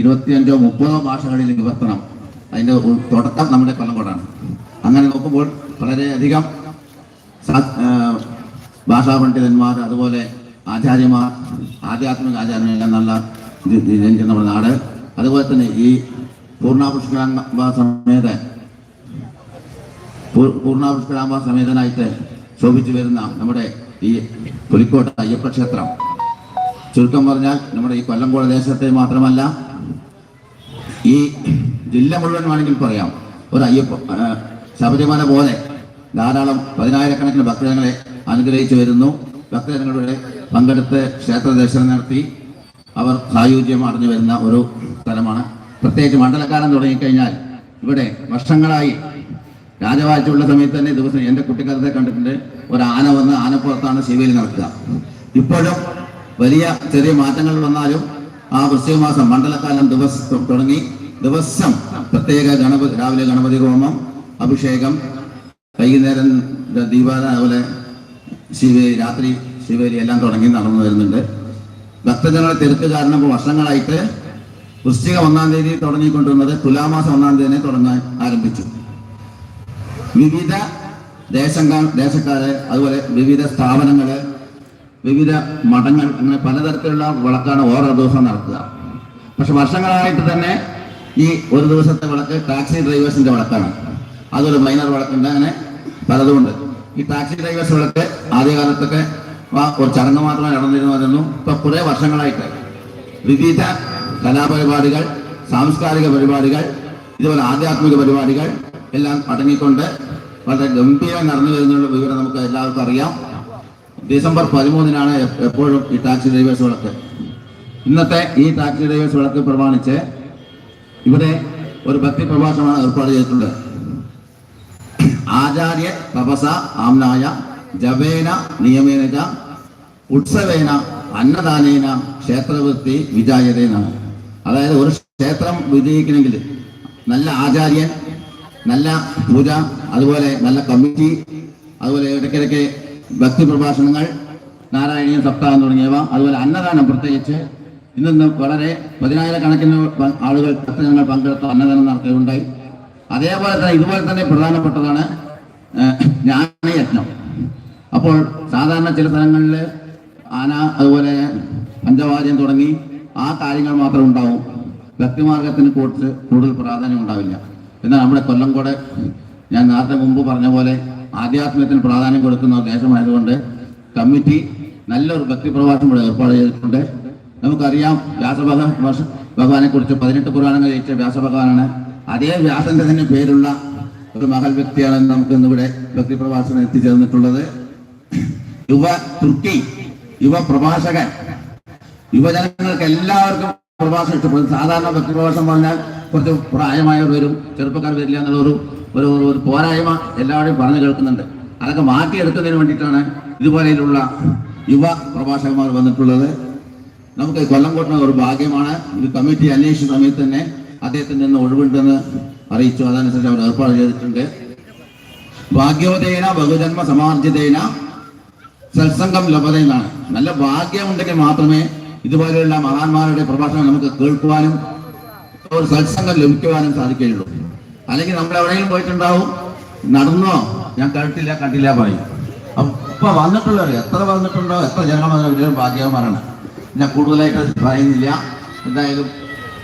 ഇരുപത്തിയഞ്ചോ മുപ്പതോ ഭാഷകളിൽ വിവർത്തനം. അതിന്റെ തുടക്കം നമ്മുടെ കൊല്ലംകോടാണ് അങ്ങനെ നോക്കുമ്പോൾ വളരെയധികം ഭാഷാ പണ്ഡിതന്മാർ അതുപോലെ ആചാര്യമാർ ആധ്യാത്മിക ആചാര്യമെല്ലാം നല്ല ജനിക്കുന്ന നമ്മുടെ നാട്. അതുപോലെ തന്നെ ഈ പൂർണാപുഷ്കരാംബ സമേത പൂർണാപുഷ്കരാംബ സമേതനായിട്ട് ശോഭിച്ചു വരുന്ന നമ്മുടെ ഈ പുലിക്കോട്ട അയ്യപ്പ ക്ഷേത്രം. ചുരുക്കം പറഞ്ഞാൽ നമ്മുടെ ഈ കൊല്ലംകോട് ദേശത്തെ മാത്രമല്ല ഈ ജില്ല മുഴുവൻ വേണമെങ്കിൽ പറയാം. ഒരു അയ്യപ്പ ശബരിമല പോലെ ധാരാളം പതിനായിരക്കണക്കിന് ഭക്തജനങ്ങളെ അനുഗ്രഹിച്ചു വരുന്നു. ഭക്തജനങ്ങളുടെ പങ്കെടുത്ത് ക്ഷേത്ര ദർശനം നടത്തി. അവർ സായുജ്യം അടഞ്ഞു വരുന്ന ഒരു സ്ഥലമാണ്. പ്രത്യേകിച്ച് മണ്ഡലക്കാലം തുടങ്ങിക്കഴിഞ്ഞാൽ ഇവിടെ വർഷങ്ങളായി രാജവാഴ്ചയുള്ള സമയത്ത് തന്നെ ദിവസം എന്റെ കുട്ടിക്കാലത്തെ കണ്ടിട്ടുണ്ട്. ഒരു ആന വന്ന് ആനപ്പുറത്താണ് ശിവയിൽ നടക്കുക. ഇപ്പോഴും വലിയ ചെറിയ മാറ്റങ്ങൾ വന്നാലും ആ വൃശ്ചികമാസം മണ്ഡലകാലം ദിവസം തുടങ്ങി ദിവസം പ്രത്യേക ഗണപതി രാവിലെ ഗണപതി ഹോമം അഭിഷേകം വൈകുന്നേരം ദീപാരാധന അതുപോലെ ശിവേലി രാത്രി ശിവേലി എല്ലാം തുടങ്ങി നടന്നു വരുന്നുണ്ട്. ഭക്തജനങ്ങളുടെ തിരക്ക് കാരണം ഇപ്പോൾ വർഷങ്ങളായിട്ട് വൃശ്ചിക ഒന്നാം തീയതി തുടങ്ങിക്കൊണ്ടിരുന്നത് തുലാമാസം ഒന്നാം തീയതി തുടങ്ങാൻ ആരംഭിച്ചു. വിവിധ ദേശങ്ങൾ ദേശക്കാര് അതുപോലെ വിവിധ സ്ഥാപനങ്ങൾ വിവിധ മഠങ്ങൾ അങ്ങനെ പലതരത്തിലുള്ള വിളക്കാണ് ഓരോ ദിവസം നടത്തുക. പക്ഷെ വർഷങ്ങളായിട്ട് തന്നെ ഈ ഒരു ദിവസത്തെ വിളക്ക് ടാക്സി ഡ്രൈവേഴ്സിന്റെ വിളക്കാണ്. അതൊരു മൈനർ വിളക്കുണ്ട് അങ്ങനെ പലതുമുണ്ട്. ഈ ടാക്സി ഡ്രൈവേഴ്സ് വിളക്ക് ആദ്യകാലത്തൊക്കെ ഒരു ചടങ്ങ് മാത്രമേ നടന്നിരുന്നു ഇപ്പൊ കുറെ വർഷങ്ങളായിട്ട് വിവിധ കലാപരിപാടികൾ സാംസ്കാരിക പരിപാടികൾ ഇതുപോലെ ആധ്യാത്മിക പരിപാടികൾ എല്ലാം അടങ്ങിക്കൊണ്ട് വളരെ ഗംഭീരം നടന്നു വരുന്നുള്ള വിവരം നമുക്ക് എല്ലാവർക്കും അറിയാം. ഡിസംബർ പതിമൂന്നിനാണ് എപ്പോഴും ഈ ടാക്സി ഡ്രൈവേഴ്സ് വിളക്ക്. ഇന്നത്തെ ഈ ടാക്സി ഡ്രൈവേഴ്സ് വിളക്ക് പ്രമാണിച്ച് ഇവിടെ ഒരു ഭക്തി പ്രഭാഷണമാണ് ഏർപ്പാട് ചെയ്തിട്ടുണ്ട്. ആചാര്യ തപസ ആംനായ ജവേന നിയമേന ച ഉത്സവേന അന്നദാനേന ക്ഷേത്രവൃത്തി വിജായതേനാണ് അതായത് ഒരു ക്ഷേത്രം വിജയിക്കണമെങ്കിൽ നല്ല ആചാര്യൻ നല്ല പൂജ അതുപോലെ നല്ല കമ്മിറ്റി അതുപോലെ ഇടയ്ക്കിടയ്ക്ക് ഭക്തി പ്രഭാഷണങ്ങൾ നാരായണീയ സപ്താഹം തുടങ്ങിയവ അതുപോലെ അന്നദാനം പ്രത്യേകിച്ച്. ഇന്ന് വളരെ പതിനായിരക്കണക്കിന് ആളുകൾ ഭക്തജനങ്ങൾ പങ്കെടുത്ത അന്നദാനം നടത്തുകയുണ്ടായി അതേപോലെ തന്നെ ഇതുപോലെ തന്നെ പ്രധാനപ്പെട്ടതാണ് ജ്ഞാനയജ്ഞം അപ്പോൾ സാധാരണ ചില സ്ഥലങ്ങളിൽ ആന അതുപോലെ പഞ്ചവാദ്യം തുടങ്ങി ആ കാര്യങ്ങൾ മാത്രം ഉണ്ടാവും. ഭക്തിമാർഗത്തിന് കൂടുതൽ കൂടുതൽ പ്രാധാന്യം ഉണ്ടാവില്ല. എന്നാൽ നമ്മുടെ കൊല്ലംകോട് ഞാൻ നേരത്തെ മുമ്പ് പറഞ്ഞ പോലെ ആധ്യാത്മികത്തിന് പ്രാധാന്യം കൊടുക്കുന്ന ദേശമായതുകൊണ്ട് കമ്മിറ്റി നല്ലൊരു ഭക്തിപ്രവാസം ഇവിടെ ഏർപ്പാട് ചെയ്തിട്ടുണ്ട്. നമുക്കറിയാം വ്യാസഭഗ ഭഗവാനെ കുറിച്ച് പതിനെട്ട് പുരാണങ്ങൾ ജയിച്ച വ്യാസഭഗവാനാണ്. അതേ വ്യാസന്റെ തന്നെ പേരുള്ള ഒരു മഹൽ വ്യക്തിയാണ് നമുക്ക് ഇന്നിവിടെ ഭക്തി പ്രഭാഷണം എത്തിച്ചേർന്നിട്ടുള്ളത്. യുവ തൃപ്തി യുവ പ്രഭാഷകൻ. യുവജനങ്ങൾക്ക് എല്ലാവർക്കും പ്രഭാഷണം ഇഷ്ടപ്പെടും. സാധാരണ ഭക്തി പ്രഭാഷണം പറഞ്ഞാൽ കുറച്ച് പ്രായമായവർ വരും ചെറുപ്പക്കാർ വരില്ല എന്നുള്ള ഒരു ഒരു പോരായ്മ എല്ലാവരും പറഞ്ഞു കേൾക്കുന്നുണ്ട്. അതൊക്കെ മാറ്റിയെടുക്കുന്നതിന് വേണ്ടിയിട്ടാണ് ഇതുപോലെയുള്ള യുവ പ്രഭാഷകന്മാർ വന്നിട്ടുള്ളത്. നമുക്ക് കൊല്ലം കൊട്ടുന്ന ഒരു ഭാഗ്യമാണ്. ഒരു കമ്മിറ്റി അന്വേഷിച്ച സമയത്ത് തന്നെ അദ്ദേഹത്തിൽ നിന്ന് ഒഴിവുണ്ടെന്ന് അറിയിച്ചു. അതനുസരിച്ച് അവർ ഏർപ്പാട് ചെയ്തിട്ടുണ്ട്. ഭാഗ്യോദയന ബഹുജന്മ സമാർജിതേന സത്സംഗം ലഭതയെന്നാണ് നല്ല ഭാഗ്യമുണ്ടെങ്കിൽ മാത്രമേ ഇതുപോലെയുള്ള മഹാന്മാരുടെ പ്രഭാഷണം നമുക്ക് കേൾക്കുവാനും ഒരു സത്സംഗം ലഭിക്കുവാനും സാധിക്കുകയുള്ളൂ. അല്ലെങ്കിൽ നമ്മൾ എവിടെയെങ്കിലും പോയിട്ടുണ്ടാവും? നടന്നോ? ഞാൻ കണ്ടില്ല കണ്ടില്ല പറയും അപ്പൊ വന്നിട്ടുള്ളവർ എത്ര വന്നിട്ടുണ്ടോ എത്ര ജനങ്ങൾ വന്നിട്ടുണ്ടോ ഭാഗ്യവന്മാരാണ് ഞാൻ കൂടുതലായിട്ട് പറയുന്നില്ല. എന്തായാലും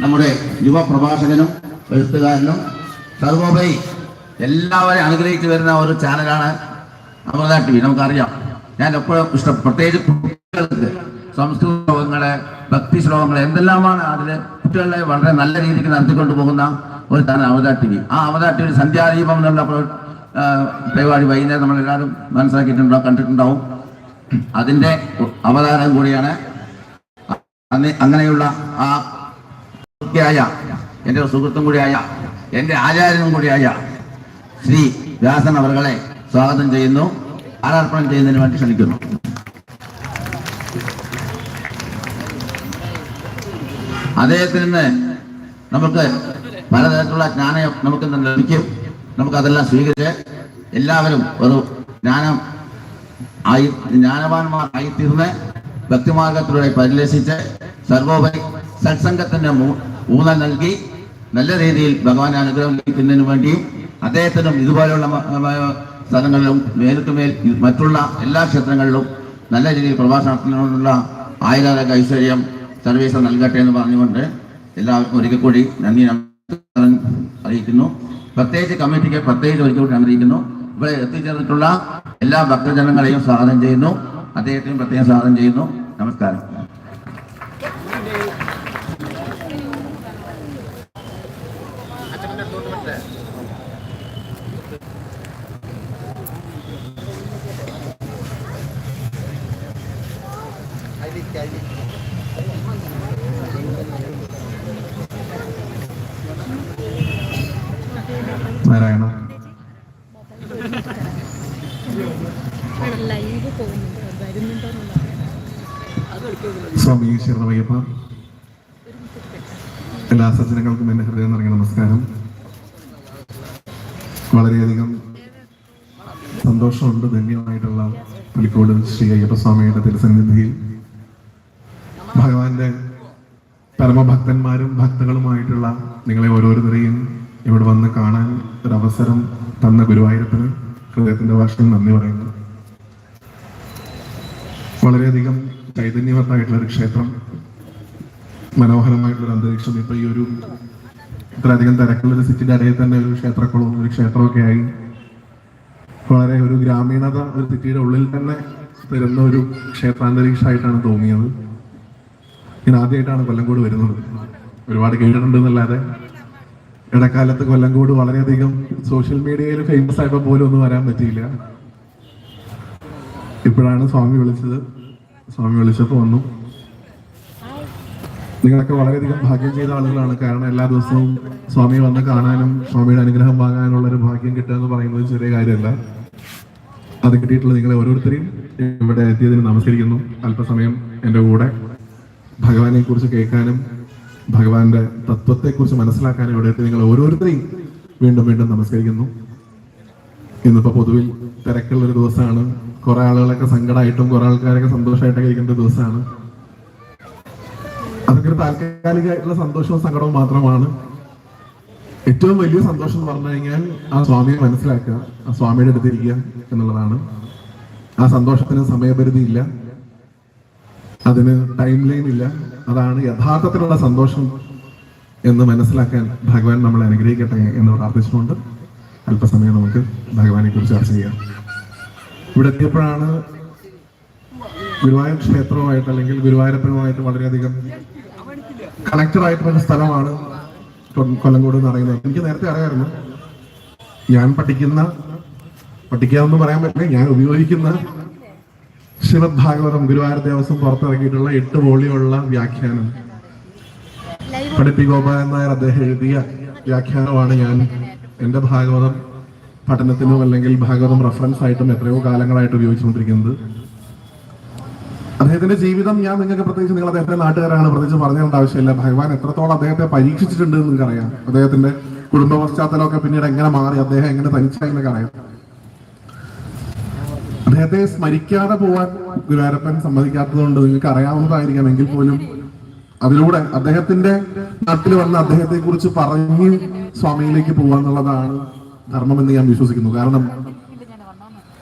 നമ്മുടെ യുവ പ്രഭാഷകനും എഴുത്തുകാരനും സർവോപരി എല്ലാവരെയും അനുഗ്രഹിച്ചു വരുന്ന ഒരു ചാനലാണ് അമൃത ടി വി നമുക്കറിയാം. ഞാൻ എപ്പോഴും ഇഷ്ടം പ്രത്യേകിച്ച് കുട്ടികൾക്ക് സംസ്കൃത ശ്ലോകങ്ങളെ ഭക്തി ശ്ലോകങ്ങളെ എന്തെല്ലാമാണ് അതിൽ കുട്ടികളെ വളരെ നല്ല രീതിക്ക് നടത്തിക്കൊണ്ടു പോകുന്ന ഒരു തന്നെ അവതാ ടി വി ആ അവതാ ടി വി സന്ധ്യാദീപം എന്നുള്ള പരിപാടി വൈകുന്നേരം നമ്മളെല്ലാവരും മനസ്സിലാക്കിയിട്ടുണ്ടാവും കണ്ടിട്ടുണ്ടാവും. അതിന്റെ അവതാരം കൂടിയാണ് അങ്ങനെയുള്ള ആ ായ എന്റെ സുഹൃത്തും കൂടിയായ എന്റെ ആചാര്യനും കൂടിയായ ശ്രീ വ്യാസൻ അവർകളെ സ്വാഗതം ചെയ്യുന്നു. ആരാർപ്പണം ചെയ്യുന്നതിന് വേണ്ടി ക്ഷണിക്കുന്നു. അദ്ദേഹത്തിൽ നിന്ന് നമുക്ക് പലതരത്തിലുള്ള ജ്ഞാനം നമുക്ക് ലഭിക്കും? നമുക്കതെല്ലാം സ്വീകരിച്ച് എല്ലാവരും ഒരു ജ്ഞാനം ആയി ജ്ഞാനവാന്മാർ ആയിത്തീർന്ന് ഭക്തിമാർഗത്തിലൂടെ പരിലസിച്ച് സർവോപരി സത്സംഗത്തിന്റെ ഊന്നൽ നൽകി നല്ല രീതിയിൽ ഭഗവാൻ അനുഗ്രഹം ലഭിക്കുന്നതിന് വേണ്ടിയും അദ്ദേഹത്തിനും ഇതുപോലെയുള്ള സ്ഥലങ്ങളിലും മേൽ മറ്റുള്ള എല്ലാ ക്ഷേത്രങ്ങളിലും നല്ല രീതിയിൽ പ്രഭാഷണത്തിനുള്ള ആയുരാരോഗ്യ ഐശ്വര്യം സർവീസ് നൽകട്ടെ എന്ന് പറഞ്ഞുകൊണ്ട് എല്ലാവർക്കും ഒരിക്കൽ കൂടി നന്ദി അറിയിക്കുന്നു. പ്രത്യേകിച്ച് കമ്മിറ്റിക്ക് പ്രത്യേകിച്ച് ഒരിക്കൽ കൂടി അറിയിക്കുന്നു. ഇവിടെ എത്തിച്ചേർന്നിട്ടുള്ള എല്ലാ ഭക്തജനങ്ങളെയും സ്വാഗതം ചെയ്യുന്നു. അദ്ദേഹത്തെയും പ്രത്യേകം സ്വാഗതം ചെയ്യുന്നു. നമസ്കാരം. നാരായണ വരുന്നുണ്ടോന്നുള്ള സ്വാമി ശരണമയ്യപ്പ എല്ലാ സജ്ജനങ്ങൾക്കും എന്റെ ഹൃദയം നിറഞ്ഞ നമസ്കാരം. വളരെയധികം സന്തോഷമുണ്ട് ധന്യമായിട്ടുള്ള പുലിക്കോട് ശ്രീ അയ്യപ്പ സ്വാമിയുടെ തിരുസന്നിധിയിൽ. ഭഗവാന്റെ പരമഭക്തന്മാരും ഭക്തകളുമായിട്ടുള്ള നിങ്ങളെ ഓരോരുത്തരെയും ഇവിടെ വന്ന് കാണാൻ ഒരവസരം തന്ന ഗുരുവായൂരപ്പന് ഹൃദയത്തിന്റെ ഭാഷയിൽ നന്ദി പറയുന്നു. വളരെയധികം ചൈതന്യവത്തായിട്ടുള്ള ഒരു ക്ഷേത്രം മനോഹരമായിട്ടുള്ള ഒരു അന്തരീക്ഷം. ഇപ്പൊ ഈ ഒരു ഇത്രയധികം തിരക്കുള്ള ഒരു സിറ്റിന്റെ ഇടയിൽ തന്നെ ഒരു ക്ഷേത്രക്കുളവും ഒരു ക്ഷേത്രമൊക്കെ ആയി. വളരെ ഒരു ഗ്രാമീണത ഒരു സിറ്റിയുടെ ഉള്ളിൽ തന്നെ തരുന്ന ഒരു ക്ഷേത്രാന്തരീക്ഷമായിട്ടാണ് തോന്നിയത്. ഞാൻ ആദ്യമായിട്ടാണ് കൊല്ലംകോട് വരുന്നത്. ഒരുപാട് കേട്ടിട്ടുണ്ട് എന്നല്ലാതെ ഇടക്കാലത്ത് കൊല്ലംകോട് വളരെയധികം സോഷ്യൽ മീഡിയയിൽ ഫേമസ് ആയപ്പോൾ പോലും ഒന്നും വരാൻ പറ്റിയില്ല. ഇപ്പോഴാണ് സ്വാമി വിളിച്ചത്. സ്വാമി വിളിച്ചപ്പോൾ വന്നു. നിങ്ങളൊക്കെ വളരെയധികം ഭാഗ്യം ചെയ്ത ആളുകളാണ്. കാരണം എല്ലാ ദിവസവും സ്വാമി വന്ന് കാണാനും സ്വാമിയുടെ അനുഗ്രഹം വാങ്ങാനുള്ള ഒരു ഭാഗ്യം കിട്ടുക എന്ന് പറയുന്നത് ചെറിയ കാര്യമല്ല. അത് കിട്ടിയിട്ടുള്ള നിങ്ങളെ ഓരോരുത്തരെയും ഇവിടെ എത്തിയതിന് നമസ്കരിക്കുന്നു. അല്പസമയം എന്റെ കൂടെ ഭഗവാനെ കുറിച്ച് കേൾക്കാനും ഭഗവാന്റെ തത്വത്തെക്കുറിച്ച് മനസ്സിലാക്കാനും ഇവിടെ എത്തി നിങ്ങൾ ഓരോരുത്തരെയും വീണ്ടും വീണ്ടും നമസ്കരിക്കുന്നു. ഇന്നിപ്പോ പൊതുവിൽ തിരക്കുള്ള ഒരു ദിവസമാണ്. കുറെ ആളുകളൊക്കെ സങ്കടമായിട്ടും കുറെ ആൾക്കാരൊക്കെ സന്തോഷമായിട്ടൊക്കെ ഇരിക്കുന്ന ദിവസമാണ്. അതൊക്കെ താൽക്കാലികമായിട്ടുള്ള സന്തോഷവും സങ്കടവും മാത്രമാണ്. ഏറ്റവും വലിയ സന്തോഷം എന്ന് പറഞ്ഞു കഴിഞ്ഞാൽ ആ സ്വാമിയെ മനസ്സിലാക്കുക ആ സ്വാമിയുടെ അടുത്തിരിക്കുക എന്നുള്ളതാണ്. ആ സന്തോഷത്തിന് സമയപരിധി ഇല്ല. അതിന് ടൈം ലൈൻ ഇല്ല. അതാണ് യഥാർത്ഥത്തിലുള്ള സന്തോഷം എന്ന് മനസ്സിലാക്കാൻ ഭഗവാൻ നമ്മളെ അനുഗ്രഹിക്കട്ടെ എന്ന് പ്രാർത്ഥിച്ചുകൊണ്ട് അല്പസമയം നമുക്ക് ഭഗവാനെ കുറിച്ച് ചർച്ച ചെയ്യാം. ഇവിടെ എത്തിയപ്പോഴാണ് ഗുരുവായൂർ ക്ഷേത്രവുമായിട്ട് അല്ലെങ്കിൽ ഗുരുവായൂരപ്പനുമായിട്ട് വളരെയധികം കണക്റ്റഡ് ആയിട്ടുള്ള സ്ഥലമാണ് കൊല്ലംകോട് എന്ന് പറയുന്നത്. എനിക്ക് നേരത്തെ അറിയാമായിരുന്നു. ഞാൻ പഠിക്കുന്ന പഠിക്കാമെന്ന് പറയാൻ പറ്റില്ല. ഞാൻ ഉപയോഗിക്കുന്ന ശ്രീമദ് ഭാഗവതം ഗുരുവായൂർ ദേവസ്വം പുറത്തിറക്കിയിട്ടുള്ള എട്ട് വോളിയുള്ള വ്യാഖ്യാനം. പഠിപ്പി ഗോപാലൻ നായർ അദ്ദേഹം എഴുതിയ വ്യാഖ്യാനമാണ് ഞാൻ. എന്റെ ഭാഗവതം പഠനത്തിനും അല്ലെങ്കിൽ ഭാഗവതം റെഫറൻസ് ആയിട്ടും എത്രയോ കാലങ്ങളായിട്ട് ഉപയോഗിച്ചുകൊണ്ടിരിക്കുന്നത്. അദ്ദേഹത്തിന്റെ ജീവിതം ഞാൻ നിങ്ങൾക്ക് പ്രത്യേകിച്ച് നിങ്ങൾ അദ്ദേഹത്തെ നാട്ടുകാരാണ് പ്രത്യേകിച്ച് പറഞ്ഞു തരേണ്ട ആവശ്യമില്ല. ഭഗവാൻ എത്രത്തോളം അദ്ദേഹത്തെ പരീക്ഷിച്ചിട്ടുണ്ട് എന്ന് നിങ്ങൾക്ക് അറിയാം. അദ്ദേഹത്തിന്റെ കുടുംബ പശ്ചാത്തലമൊക്കെ പിന്നീട് എങ്ങനെ മാറി അദ്ദേഹം എങ്ങനെ തനിച്ചായി അറിയാം. അദ്ദേഹത്തെ സ്മരിക്കാതെ പോവാൻ ഗുരുവായൂരപ്പൻ സമ്മതിക്കാത്തതുകൊണ്ട് നിങ്ങൾക്ക് അറിയാവുന്നതായിരിക്കാം എങ്കിൽ പോലും അതിലൂടെ അദ്ദേഹത്തിന്റെ നാട്ടിൽ വന്ന് അദ്ദേഹത്തെ കുറിച്ച് പറഞ്ഞ് സ്വാമിയിലേക്ക് പോവാന്നുള്ളതാണ് ധർമ്മമെന്ന് ഞാൻ വിശ്വസിക്കുന്നു. കാരണം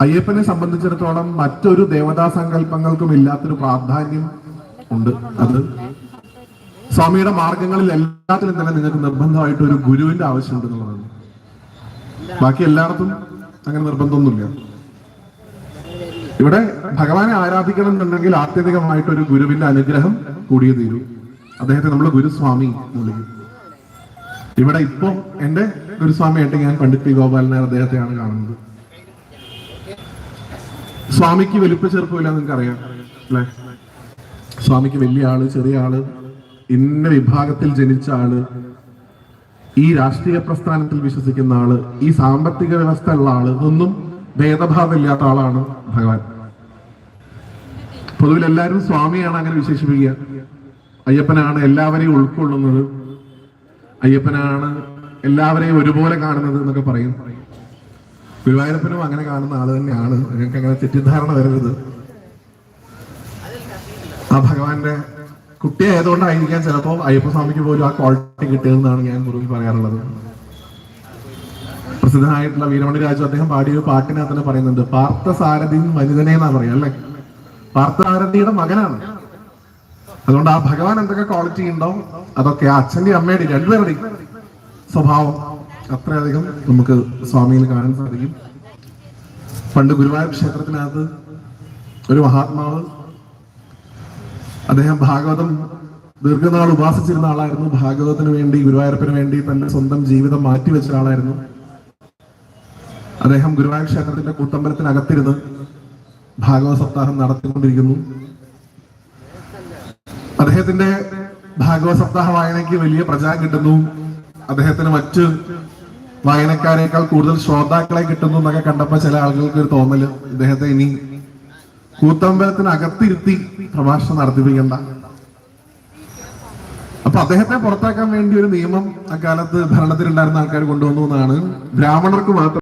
അയ്യപ്പനെ സംബന്ധിച്ചിടത്തോളം മറ്റൊരു ദേവതാ സങ്കല്പങ്ങൾക്കും ഇല്ലാത്തൊരു പ്രാധാന്യം ഉണ്ട്. അത് സ്വാമിയുടെ മാർഗങ്ങളിൽ എല്ലാത്തിലും തന്നെ നിങ്ങൾക്ക് നിർബന്ധമായിട്ട് ഒരു ഗുരുവിന്റെ ആവശ്യമുണ്ട് എന്നുള്ളതാണ്. ബാക്കി എല്ലായിടത്തും അങ്ങനെ നിർബന്ധമൊന്നുമില്ല. ഇവിടെ ഭഗവാനെ ആരാധിക്കണം എന്നുണ്ടെങ്കിൽ ആത്യന്തികമായിട്ട് ഒരു ഗുരുവിന്റെ അനുഗ്രഹം കൂടിയേ തീരൂ. അദ്ദേഹത്തെ നമ്മൾ ഗുരുസ്വാമി എന്ന് വിളിക്കും. ഇവിടെ ഇപ്പോ എന്റെ ഒരു ഗുരുസ്വാമിയായിട്ട് ഞാൻ പണ്ഡിറ്റ് പി ഗോപാലനാർ അദ്ദേഹത്തെയാണ് കാണുന്നത്. സ്വാമിക്ക് നിങ്ങൾക്ക് അറിയാം അല്ലെ? സ്വാമിക്ക് വലിയ ആൾ ചെറിയ ആൾ ഇന്ന വിഭാഗത്തിൽ ജനിച്ച ആൾ ഈ രാഷ്ട്രീയ പ്രസ്ഥാനത്തിൽ വിശ്വസിക്കുന്ന ആൾ ഈ സാമ്പത്തിക വ്യവസ്ഥ ഉള്ള ആൾ ഇതൊന്നും ഭേദഭാവം ഇല്ലാത്ത ആളാണ് ഭഗവാൻ. പൊതുവിൽ എല്ലാവരും സ്വാമിയാണ് അങ്ങനെ വിശേഷിപ്പിക്കുക. അയ്യപ്പനാണ് എല്ലാവരെയും ഉൾക്കൊള്ളുന്നത്. അയ്യപ്പനാണ് എല്ലാവരെയും ഒരുപോലെ കാണുന്നത് എന്നൊക്കെ പറയും. ഗുരുവായൂരപ്പനും അങ്ങനെ കാണുന്ന ആൾ തന്നെയാണ്. ഞങ്ങൾക്ക് അങ്ങനെ തെറ്റിദ്ധാരണ വരരുത്. ആ ഭഗവാന്റെ കുട്ടി ചിലപ്പോ ചിലപ്പോൾ അയ്യപ്പസ്വാമിക്ക് പോലും ആ ക്വാളിറ്റി കിട്ടിയതെന്നാണ് ഞാൻ മുറിവിൽ പറയാറുള്ളത്. പ്രസിദ്ധനായിട്ടുള്ള വീരമണി രാജു അദ്ദേഹം പാടിയ ഒരു പാട്ടിനകത്ത് തന്നെ പറയുന്നുണ്ട് പാർത്ഥസാരഥി വനിതനെ എന്നാ പറയാ അല്ലെ? പാർത്ഥസാരഥിയുടെ മകനാണ്. അതുകൊണ്ട് ആ ഭഗവാൻ എന്തൊക്കെ ക്വാളിറ്റി ഉണ്ടോ അതൊക്കെ ആ അച്ഛന്റെ അമ്മയുടെ രണ്ടുപേരുടെയും സ്വഭാവം അത്രയധികം നമുക്ക് സ്വാമിയിൽ കാണാൻ സാധിക്കും. പണ്ട് ഗുരുവായൂർ ക്ഷേത്രത്തിനകത്ത് ഒരു മഹാത്മാവ് അദ്ദേഹം ഭാഗവതം ദീർഘനാൾ ഉപാസിച്ചിരുന്ന ആളായിരുന്നു. ഭാഗവതത്തിന് വേണ്ടി ഗുരുവായൂരപ്പന് വേണ്ടി തന്റെ സ്വന്തം ജീവിതം മാറ്റിവെച്ച ആളായിരുന്നു. അദ്ദേഹം ഗുരുവായൂർ ക്ഷേത്രത്തിന്റെ കൂട്ടമ്പലത്തിനകത്തിരുന്ന് ഭാഗവത സപ്താഹം നടത്തിക്കൊണ്ടിരിക്കുന്നു. അദ്ദേഹത്തിന്റെ ഭാഗവത സപ്താഹ വായനയ്ക്ക് വലിയ പ്രചാരം കിട്ടുന്നു. അദ്ദേഹത്തിന് മറ്റ് വായനക്കാരേക്കാൾ കൂടുതൽ ശ്രോതാക്കളെ കിട്ടുന്നു എന്നൊക്കെ കണ്ടപ്പോൾ ചില ആളുകൾക്ക് ഒരു തോന്നൽ. ഇദ്ദേഹത്തെ ഇനി കൂത്തമ്പലത്തിനകത്തിരുത്തി പ്രഭാഷണം നടത്തിപ്പിക്കണ്ട. അപ്പൊ അദ്ദേഹത്തെ പുറത്താക്കാൻ വേണ്ടി ഒരു നിയമം അക്കാലത്ത് ഭരണത്തിലുണ്ടായിരുന്ന ആൾക്കാർ കൊണ്ടുവന്നു എന്നാണ് ബ്രാഹ്മണർക്ക് മാത്രം